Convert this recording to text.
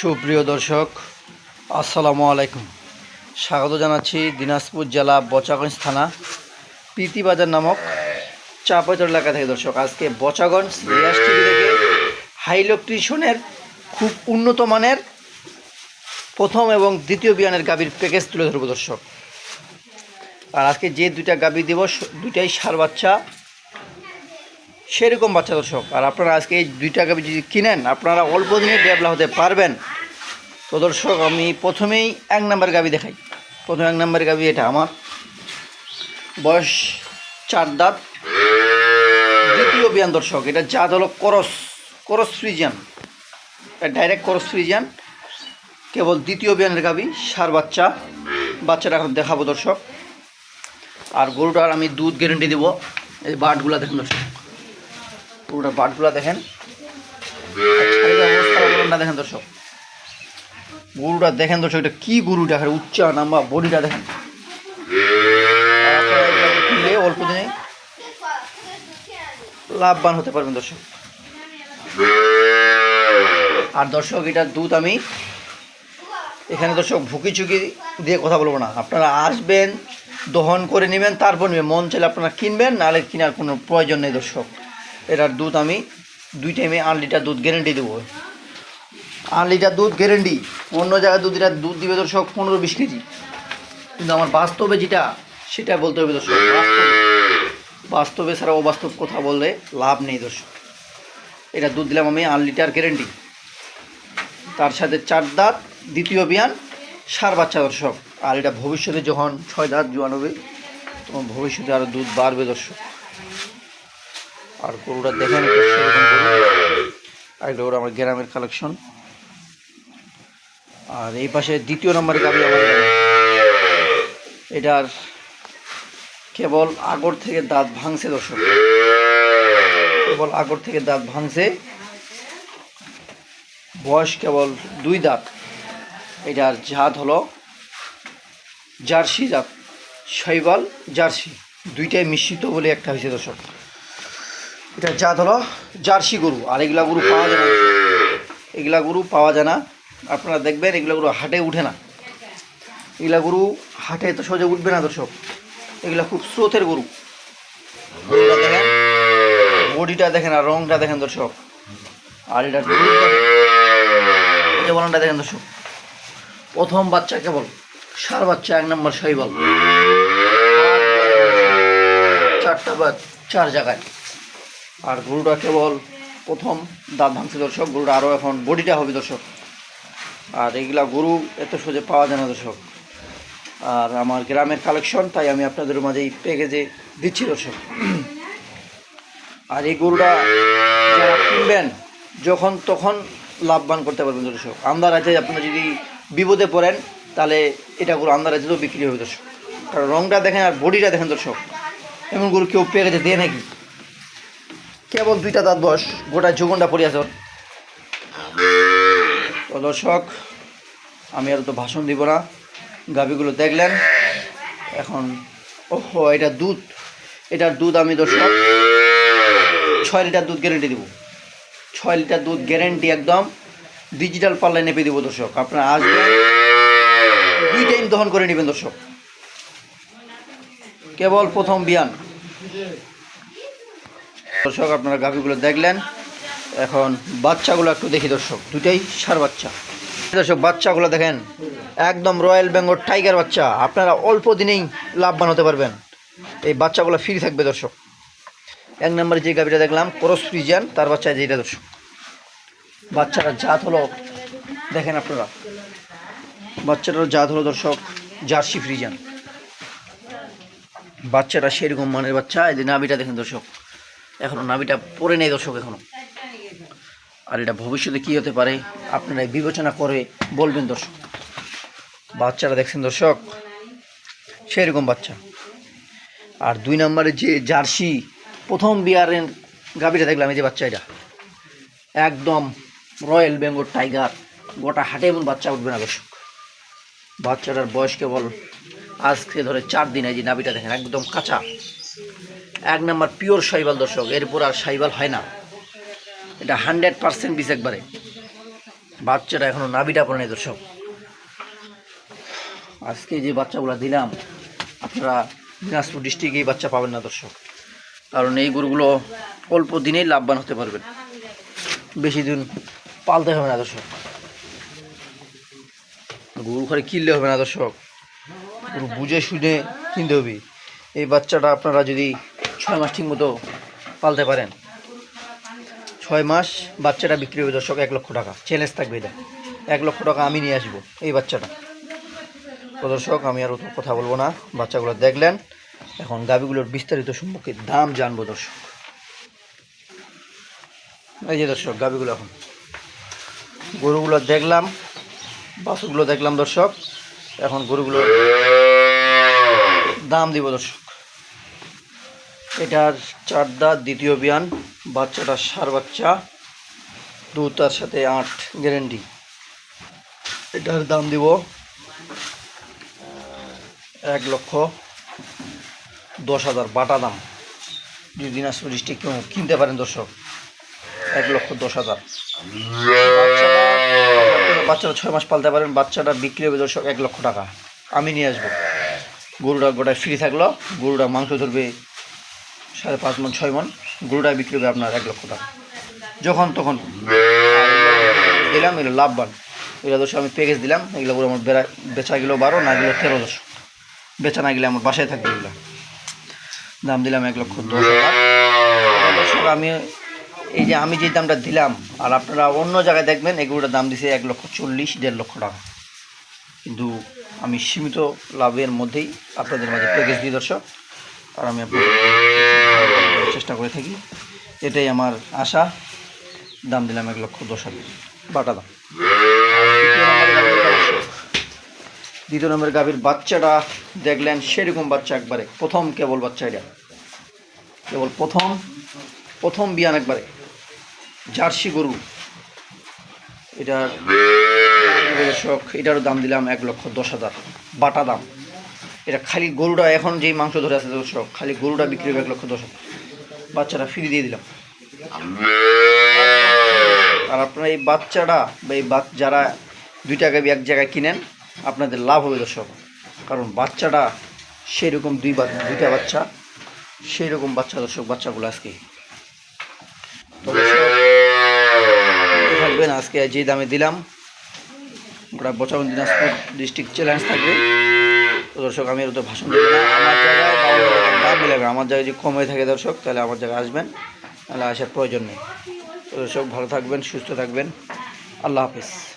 সুপ্রিয় দর্শক, আসসালামু আলাইকুম। স্বাগত জানাচ্ছি দিনাজপুর জেলা বচাগঞ্জ থানা, প্রীতিবাজার নামক চাপাচর এলাকা থেকে। দর্শক, আজকে বচাগঞ্জ টিভি থেকে হাইলোকট্রিশনের খুব উন্নত মানের প্রথম এবং দ্বিতীয় বিয়ানের গাবির প্যাকেজ তুলে ধরবো দর্শক। আর আজকে যে দুইটা গাবি দিব দুইটাই সার বাচ্চা। সেরকম বাচ্চা দর্শক। আর আপনারা আজকে এই দুইটা গাভী যদি কিনেন, আপনারা অল্প দিনে ডেভেলপ হতে পারবেন। তো দর্শক, আমি প্রথমেই এক নাম্বার গাভী দেখাই। প্রথম এক নাম্বার গাভী এটা আমার। বয়স চার দাঁত। দ্বিতীয় বিয়ান দর্শক, এটা জাত হলো cross cross Friesian. Direct cross Friesian. কেবল দ্বিতীয় বিয়ানের গাবি, সার বাচ্চা। বাচ্চাটা এখন দেখাবো দর্শক। আর গরুটার আমি দুধ গ্যারেন্টি দেবো। এই বাটগুলা দেখুন দর্শক। পুরোটা বাটগুলা দেখেন। আর না দেখেন দর্শক। গরুটা দেখেন দর্শক, এটা কি গরুটা এখানে উচ্চা নাম্বা বডিটা দেখেন। আর কিনলে অল্প দিনে লাভবান হতে পারবেন দর্শক। আর দর্শক এটার দুধ আমি এখানে দর্শক ভুকি চুকি দিয়ে কথা বলব না। আপনারা আসবেন, দহন করে নেবেন, তারপর নেবেন। মন চাইলে আপনারা কিনবেন, নাহলে কেনার কোনো প্রয়োজন নেই দর্শক। এটার দুধ আমি দুই টাইমে আট লিটার দুধ গ্যারেন্টি দেবো। আট লিটার দুধ গ্যারেন্টি অন্য জায়গায় দুধ লিটার দুধ দিবে দর্শক পনেরো বিশ কেজি। কিন্তু আমার বাস্তবে যেটা, সেটা বলতে হবে দর্শক, বাস্তবে ছাড়া অবাস্তব কথা বললে লাভ নেই দর্শক। এটা দুধ দিলাম আমি আট লিটার গ্যারেন্টি তার সাথে চার দাঁত, দ্বিতীয় বিয়ান, সার বাচ্চা দর্শক। আর এটা ভবিষ্যতে যখন ছয় দাঁত জোয়ান হবে, তখন ভবিষ্যতে আরও দুধ বাড়বে দর্শক। আর গরুটা দেখেন সেরকম গরু। আমার গ্রামের কালেকশন আর এই পাশে দ্বিতীয় নম্বরে গাবি আমার এটার কেবল আগর থেকে দাঁত ভাঙছে দর্শক। কেবল আগর থেকে দাঁত ভাঙছে। বয়স কেবল দুই দাঁত। এটার জাত হলো জার্সি জাত। শৈবাল জার্সি। দুইটাই মিশ্রিত বলে একটা হয়েছে দর্শক। এটা জাত হলো জার্সি গরু, আর এগুলা গরু পাওয়া যায় না। এগুলা গরু পাওয়া যায় না। আপনারা দেখবেন এগুলা গরু হাটে উঠে না। এগুলা গরু হাটে তো সোজা উঠবে না দর্শক। এগুলা খুব স্রোতের গরু। গরুটা দেখেন, বডিটা দেখেন আর রংটা দেখেন দর্শক। আর এটা বলনটা দেখেন দর্শক। প্রথম বাচ্চা কেবল, সার বাচ্চা এক নম্বর শৈবল। চারটা বা চার জায়গায়। আর গরুটা কেবল প্রথম দাঁত ভাঙছে দর্শক, গরুটা আরও এখন বডিটা হবে দর্শক। আর এইগুলা গরু এত সোজে পাওয়া যায় না দর্শক। আর আমার গ্রামের কালেকশন, তাই আমি আপনাদের মাঝে এই প্যাকেজে দিচ্ছি দর্শক। আর এই গরুটা যারা কিনবেন, যখন তখন লাভবান করতে পারবেন দর্শক। আমদার আছে আপনারা যদি বিপদে পড়েন, তাহলে এটা গরু আছে তো বিক্রি হবে দর্শক। কারণ রংটা দেখেন আর বডিটা দেখেন দর্শক। এমন গরু কেউ পেয়ে গেছে দেয় নাকি? কেবল দুইটা দাঁত বয়স, গোটা যৌবনটা পড়ে আছে তো দর্শক, আমি আর তো ভাষণ দিব না। গাভিগুলো দেখলেন। এখন, ওহো, এটা দুধ। এটার দুধ আমি দর্শক, ছয় লিটার দুধ গ্যারেন্টি দেবো। ছয় লিটার দুধ গ্যারেন্টি একদম ডিজিটাল পাল্লায় নেপে দেবো দর্শক। আপনারা আসবেন, দুই টাইম দহন করে নেবেন দর্শক। কেবল প্রথম বিয়ান। দর্শক, আপনারা গাভিগুলো দেখলেন। এখন বাচ্চাগুলো একটু দেখি দর্শক দুটাই সার বাচ্চা। দর্শক, বাচ্চাগুলো দেখেন, একদম রয়্যাল বেঙ্গল টাইগার বাচ্চা। আপনারা অল্প দিনেই লাভবান হতে পারবেন। এই বাচ্চাগুলো ফ্রি থাকবে দর্শক। এক নম্বরে যে গাভিটা দেখলাম, ক্রস ফ্রিজিয়ান, তার বাচ্চা যেটা দর্শক। বাচ্চাটার জাত হলো, দেখেন আপনারা। বাচ্চাটার জাত হলো দর্শক, জার্সি ফ্রিজিয়ান। বাচ্চাটা সেরকম মানের বাচ্চা, এই যে নাভিটা দেখেন দর্শক। এখনও নাভিটা পরে নেই দর্শক এখনও। আর এটা ভবিষ্যতে কী হতে পারে, আপনারা বিবেচনা করে বলবেন দর্শক। বাচ্চারা দেখছেন দর্শক, সেরকম বাচ্চা। আর দুই নম্বরে যে জার্সি, প্রথম বিয়ারের গাভিটা দেখলাম, এই যে বাচ্চা এটা। একদম রয়্যাল বেঙ্গল টাইগার, গোটা হাটে এমন বাচ্চা উঠবে না দর্শক। বাচ্চাটার বয়স কেবল আজকে ধরে চার দিন, এই যে নাভিটা দেখেন, একদম কাঁচা। এক নম্বর পিওর সাইবাল দর্শক এরপর আর সাইবাল হয় না। এটা হান্ড্রেড পার্সেন্ট বিষ একবারে বাচ্চাটা এখনও নাবিটা পড়ে দর্শক। আজকে যে বাচ্চাগুলো দিলাম, আপনারা দিনাজপুর ডিস্ট্রিক্টে এই বাচ্চা পাবেন না দর্শক। কারণ এই গরুগুলো অল্প দিনেই লাভবান হতে পারবেন। বেশি দিন পালতে হবে না দর্শক। গরু ঘরে কিনলে হবে না দর্শক। গরু বুঝে শুনে কিনতে হবে। এই বাচ্চাটা আপনারা যদি ছয় মাস ঠিক মতো পালতে পারেন। ছয় মাস বাচ্চাটা বিক্রি হবে দর্শক এক লক্ষ টাকা। চ্যালেঞ্জ থাকবে এটা। এক লক্ষ টাকা আমি নিয়ে আসব এই বাচ্চাটা। তো দর্শক, আমি আর অত কথা বলব না। বাচ্চাগুলো দেখলেন। এখন গাভিগুলোর বিস্তারিত সম্পর্কে দাম জানব দর্শক। এই যে দর্শক গাভিগুলো এখন। গরুগুলো দেখলাম, বাছুরগুলো দেখলাম দর্শক। এখন গরুগুলো দাম দিব দর্শক। এটার চার দাঁত দ্বিতীয় বিয়ান বাচ্চাটা সার বাচ্চা, দুটার সাথে আট গ্যারেন্টি। এটার দাম দিব এক লক্ষ দশ হাজার বাটা দাম। যদি দিনাজপুর ডিস্ট্রিক্ট কেউ কিনতে পারেন দর্শক, এক লক্ষ দশ হাজার। বাচ্চাটা ছয় মাস পালতে পারেন, বাচ্চাটা বিক্রি হবে দর্শক এক লক্ষ টাকা। আমি নিয়ে আসব। গরুটা গোটায় ফ্রি থাকল, গরুটা মাংস ধরবে সাড়ে পাঁচ মন, ছয় মন গরুটা বিক্রি হবে আপনার এক লক্ষ টাকা। যখন তখন। দিলাম এগুলো লাভবান। এগুলো দশ, আমি প্যাকেজ দিলাম, এগুলো গরু আমার বেড়া বেচা গেলেও বারো, না গেলেও তেরো দশ। বেচা না গেলে আমার বাসায় থাকবে এগুলো। দাম দিলাম এক লক্ষ দশ হাজার। আমি এই যে আমি যে দামটা দিলাম, আর আপনারা অন্য জায়গায় দেখবেন এগুলোটার দাম দিছে এক লক্ষ চল্লিশ, দেড় লক্ষ টাকা। কিন্তু আমি সীমিত লাভের মধ্যেই আপনাদের মাঝে প্যাকেজ দিই দর্শক। আর আমি আপনাদের চেষ্টা করে থাকি। এটাই আমার আশা। দাম দিলাম এক লক্ষ দশ হাজার। বাটা দাম দ্বিতীয় নম্বরের গাভীর বাচ্চাটা দেখলেন সেরকম বাচ্চা একবারে। প্রথম কেবল বাচ্চা এটা। কেবল প্রথম প্রথম বিয়ান একবারে। জার্সি গরু। এটার এটারও দাম দিলাম এক লক্ষ দশ হাজার। বাটা দাম। এটা খালি গরুটা এখন যেই মাংস ধরে আছে দর্শক খালি গরুটা বিক্রি হবে এক লক্ষ দশ বাচ্চাটা ফ্রি দিয়ে দিলাম। আর আপনার এই বাচ্চাটা বা এই যারা দুই গাবি এক জায়গায় কিনেন, আপনাদের লাভ হবে দর্শক। কারণ বাচ্চাটা সেই রকম দুই দুইটা বাচ্চা সেই রকম বাচ্চা দর্শক, বাচ্চাগুলো আজকে। থাকবেন আজকে যে দামে দিলাম। ওটা বচাবন দিনাজপুর ডিস্ট্রিক্ট চ্যালেঞ্জ থাকবে। দর্শক, আমি এত ভাষণ দেবো না। আমার জায়গায় দাম আমার জায়গায় যদি কম হয়ে থাকে দর্শক, তাহলে আমার জায়গায় আসবেন। তাহলে আসার প্রয়োজন নেই। দর্শক, ভালো থাকবেন, সুস্থ থাকবেন। আল্লাহ হাফিজ।